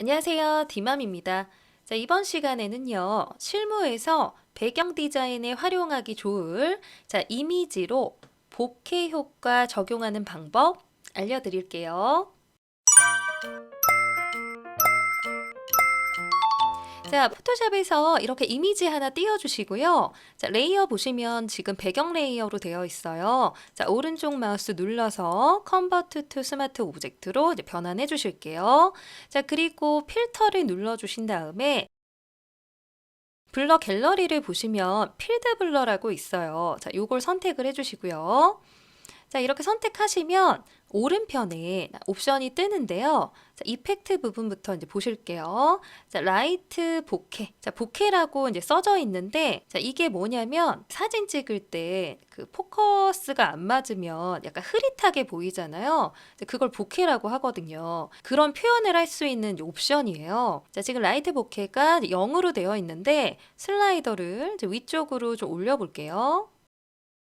안녕하세요. 디맘입니다. 자, 이번 시간에는요, 실무에서 배경 디자인에 활용하기 좋을 자, 이미지로 bokeh 효과 적용하는 방법 알려드릴게요. 자, 포토샵에서 이렇게 이미지 하나 띄워주시고요. 자, 레이어 보시면 지금 배경 레이어로 되어 있어요. 자, 오른쪽 마우스 눌러서 컨버트 투 스마트 오브젝트로 이제 변환해 주실게요. 자, 그리고 필터를 눌러 주신 다음에 블러 갤러리를 보시면 필드 블러라고 있어요. 자, 요걸 선택을 해 주시고요. 자, 이렇게 선택하시면 오른편에 옵션이 뜨는데요. 자, 이펙트 부분부터 이제 보실게요. 자, 라이트 보케. 자, 보케라고 이제 써져 있는데, 자, 이게 뭐냐면 사진 찍을 때 그 포커스가 안 맞으면 약간 흐릿하게 보이잖아요. 그걸 보케라고 하거든요. 그런 표현을 할 수 있는 옵션이에요. 자, 지금 라이트 보케가 0으로 되어 있는데 슬라이더를 위쪽으로 좀 올려볼게요.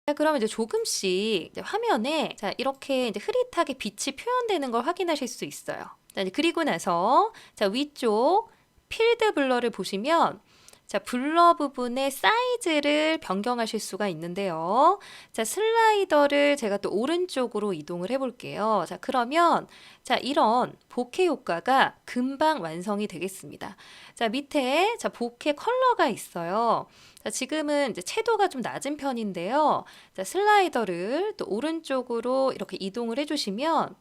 자, 그러면 이제 조금씩 이제 화면에 자, 이렇게 이제 흐릿하게 빛이 표현되는 걸 확인하실 수 있어요. 자, 이제 그리고 나서 자, 위쪽 필드 블러를 보시면 자, 블러 부분의 사이즈를 변경하실 수가 있는데요. 자, 슬라이더를 제가 또 오른쪽으로 이동을 해볼게요. 자, 그러면 자, 이런 보케 효과가 금방 완성이 되겠습니다. 자, 밑에 자, 보케 컬러가 있어요. 자, 지금은 이제 채도가 좀 낮은 편인데요. 자, 슬라이더를 또 오른쪽으로 이렇게 이동을 해주시면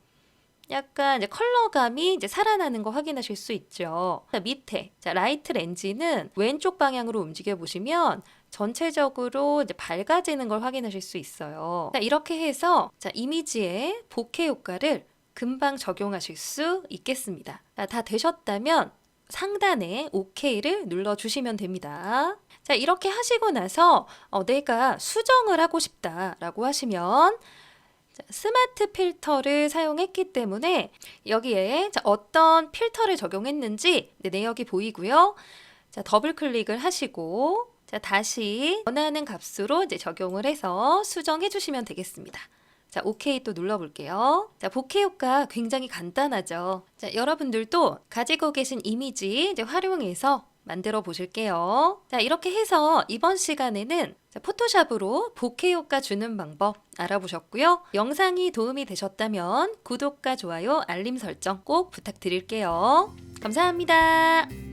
약간 이제 컬러감이 이제 살아나는 거 확인하실 수 있죠. 자, 밑에 자, 라이트 렌즈는 왼쪽 방향으로 움직여 보시면 전체적으로 이제 밝아지는 걸 확인하실 수 있어요. 자, 이렇게 해서 자, 이미지에 보케 효과를 금방 적용하실 수 있겠습니다. 자, 다 되셨다면 상단에 OK를 눌러주시면 됩니다. 자, 이렇게 하시고 나서 어, 내가 수정을 하고 싶다라고 하시면 자, 스마트 필터를 사용했기 때문에 여기에 자, 어떤 필터를 적용했는지 네, 내역이 보이고요. 자, 더블 클릭을 하시고 자, 다시 원하는 값으로 이제 적용을 해서 수정해 주시면 되겠습니다. 자, OK 또 눌러볼게요. 자, 보케 효과 굉장히 간단하죠. 자, 여러분들도 가지고 계신 이미지 이제 활용해서 만들어 보실게요. 자, 이렇게 해서 이번 시간에는 자, 포토샵으로 보케 효과 주는 방법 알아보셨고요. 영상이 도움이 되셨다면 구독과 좋아요, 알림 설정 꼭 부탁드릴게요. 감사합니다.